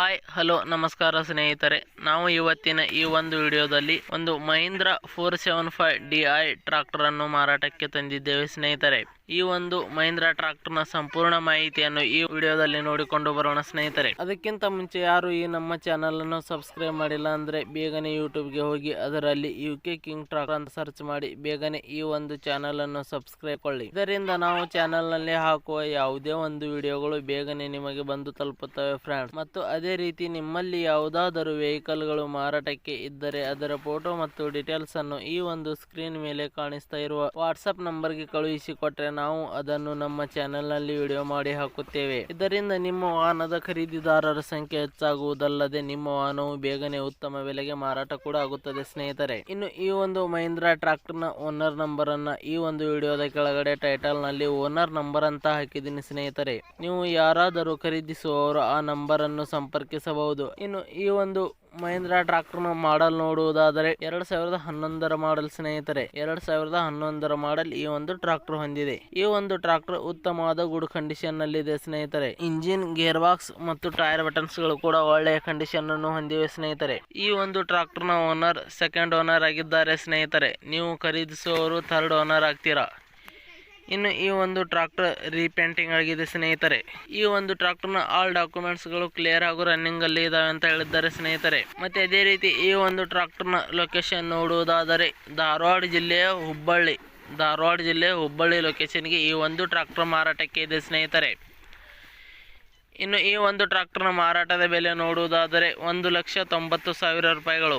Hi hello ನಮಸ್ಕಾರ ಸ್ನೇಹಿತರೆ. ನಾವು ಇವತ್ತಿನ ಈ ಒಂದು ವಿಡಿಯೋದಲ್ಲಿ ಒಂದು Mahindra four seven five D I tractor ಅನ್ನು ಮಾರಾಟಕ್ಕೆ ತಂದಿದ್ದೇವೆ ಸ್ನೇಹಿತರೆ. ಈ ಒಂದು ಮಹೀಂದ್ರ ಟ್ರಾಕ್ಟರ್ನ ಸಂಪೂರ್ಣ ಮಾಹಿತಿಯನ್ನು ಈ ವಿಡಿಯೋದಲ್ಲಿ ನೋಡಿಕೊಂಡು ಬರೋಣ ಸ್ನೇಹಿತರೆ. ಅದಕ್ಕಿಂತ ಮುಂಚೆ ಯಾರು ಈ ನಮ್ಮ ಚಾನಲ್ ಅನ್ನು ಸಬ್ಸ್ಕ್ರೈಬ್ ಮಾಡಿಲ್ಲ ಅಂದ್ರೆ ಬೇಗನೆ ಯೂಟ್ಯೂಬ್ಗೆ ಹೋಗಿ, ಅದರಲ್ಲಿ ಯು ಕೆ ಕಿಂಗ್ ಟ್ರಾಕ್ಟರ್ ಅಂತ ಸರ್ಚ್ ಮಾಡಿ, ಬೇಗನೆ ಈ ಒಂದು ಚಾನಲ್ ಅನ್ನು ಸಬ್ಸ್ಕ್ರೈಬ್ ಕೊಳ್ಳಿ. ಇದರಿಂದ ನಾವು ಚಾನಲ್ನಲ್ಲಿ ಹಾಕುವ ಯಾವುದೇ ಒಂದು ವಿಡಿಯೋಗಳು ಬೇಗನೆ ನಿಮಗೆ ಬಂದು ತಲುಪುತ್ತವೆ ಫ್ರೆಂಡ್ಸ್ ಮತ್ತು ಅದೇ ರೀತಿ ನಿಮ್ಮಲ್ಲಿ ಯಾವುದಾದರೂ ವೆಹಿಕಲ್ಗಳು ಮಾರಾಟಕ್ಕೆ ಇದ್ದರೆ ಅದರ ಫೋಟೋ ಮತ್ತು ಡೀಟೇಲ್ಸ್ ಅನ್ನು ಈ ಒಂದು ಸ್ಕ್ರೀನ್ ಮೇಲೆ ಕಾಣಿಸ್ತಾ ಇರುವ ವಾಟ್ಸ್ಆಪ್ ನಂಬರ್ಗೆ ಕಳುಹಿಸಿ ಕೊಟ್ಟರೆ ನಾವು ಅದನ್ನು ನಮ್ಮ ಚಾನೆಲ್ನಲ್ಲಿ ವಿಡಿಯೋ ಮಾಡಿ ಹಾಕುತ್ತೇವೆ. ಇದರಿಂದ ನಿಮ್ಮ ವಾಹನದ ಖರೀದಿದಾರರ ಸಂಖ್ಯೆ ಹೆಚ್ಚಾಗುವುದಲ್ಲದೆ ನಿಮ್ಮ ವಾಹನವು ಬೇಗನೆ ಉತ್ತಮ ಬೆಲೆಗೆ ಮಾರಾಟ ಕೂಡ ಆಗುತ್ತದೆ ಸ್ನೇಹಿತರೆ. ಇನ್ನು ಈ ಒಂದು ಮಹೀಂದ್ರಾ ಟ್ರಾಕ್ಟರ್ನ ಓನರ್ ನಂಬರ್ ಅನ್ನ ಈ ಒಂದು ವಿಡಿಯೋದ ಕೆಳಗಡೆ ಟೈಟಲ್ನಲ್ಲಿ ಓನರ್ ನಂಬರ್ ಅಂತ ಹಾಕಿದ್ದೀನಿ ಸ್ನೇಹಿತರೆ. ನೀವು ಯಾರಾದರೂ ಖರೀದಿಸುವವರು ಆ ನಂಬರ್ ಅನ್ನು ಸಂಪರ್ಕಿಸಬಹುದು. ಇನ್ನು ಈ ಒಂದು ಮಹೇಂದ್ರ ಟ್ರಾಕ್ಟರ್ನ ಮಾಡಲ್ ನೋಡುವುದಾದರೆ ಎರಡ್ ಸಾವಿರದ ಹನ್ನೊಂದರ ಮಾಡಲ್ ಸ್ನೇಹಿತರೆ, ಎರಡ್ ಸಾವಿರದ ಹನ್ನೊಂದರ ಮಾಡಲ್ ಈ ಒಂದು ಟ್ರಾಕ್ಟರ್ ಹೊಂದಿದೆ. ಈ ಒಂದು ಟ್ರಾಕ್ಟರ್ ಉತ್ತಮವಾದ ಗುಡ್ ಕಂಡೀಷನ್ನಲ್ಲಿ ಇದೆ ಸ್ನೇಹಿತರೆ. ಇಂಜಿನ್ ಗೇರ್ ಬಾಕ್ಸ್ ಮತ್ತು ಟೈರ್ ಬಟನ್ಸ್ಗಳು ಕೂಡ ಒಳ್ಳೆಯ ಕಂಡೀಷನ್ ಅನ್ನು ಹೊಂದಿವೆ ಸ್ನೇಹಿತರೆ. ಈ ಒಂದು ಟ್ರಾಕ್ಟರ್ನ ಓನರ್, ಸೆಕೆಂಡ್ ಓನರ್ ಆಗಿದ್ದಾರೆ ಸ್ನೇಹಿತರೆ. ನೀವು ಖರೀದಿಸುವವರು ಥರ್ಡ್ ಓನರ್ ಆಗ್ತೀರಾ? ಇನ್ನು ಈ ಒಂದು ಟ್ರಾಕ್ಟರ್ ರೀಪೇಂಟಿಂಗ್ ಆಗಿದೆ ಸ್ನೇಹಿತರೆ. ಈ ಒಂದು ಟ್ರಾಕ್ಟರ್ನ ಆಲ್ ಡಾಕ್ಯುಮೆಂಟ್ಸ್ಗಳು ಕ್ಲಿಯರ್ ಆಗೋ ರನ್ನಿಂಗ್ ಅಲ್ಲಿ ಇದಾವೆ ಅಂತ ಹೇಳಿದ್ದಾರೆ ಸ್ನೇಹಿತರೆ. ಮತ್ತೆ ಅದೇ ರೀತಿ ಈ ಒಂದು ಟ್ರಾಕ್ಟರ್ನ ಲೊಕೇಶನ್ ನೋಡುವುದಾದರೆ ಧಾರವಾಡ ಜಿಲ್ಲೆಯ ಹುಬ್ಬಳ್ಳಿ. ಧಾರವಾಡ ಜಿಲ್ಲೆ ಹುಬ್ಬಳ್ಳಿ ಲೊಕೇಶನ್ಗೆ ಈ ಒಂದು ಟ್ರಾಕ್ಟರ್ ಮಾರಾಟಕ್ಕೆ ಇದೆ ಸ್ನೇಹಿತರೆ. ಇನ್ನು ಈ ಒಂದು ಟ್ರಾಕ್ಟರ್ನ ಮಾರಾಟದ ಬೆಲೆ ನೋಡುವುದಾದರೆ ಒಂದು ಲಕ್ಷ ತೊಂಬತ್ತು ಸಾವಿರ ರೂಪಾಯಿಗಳು.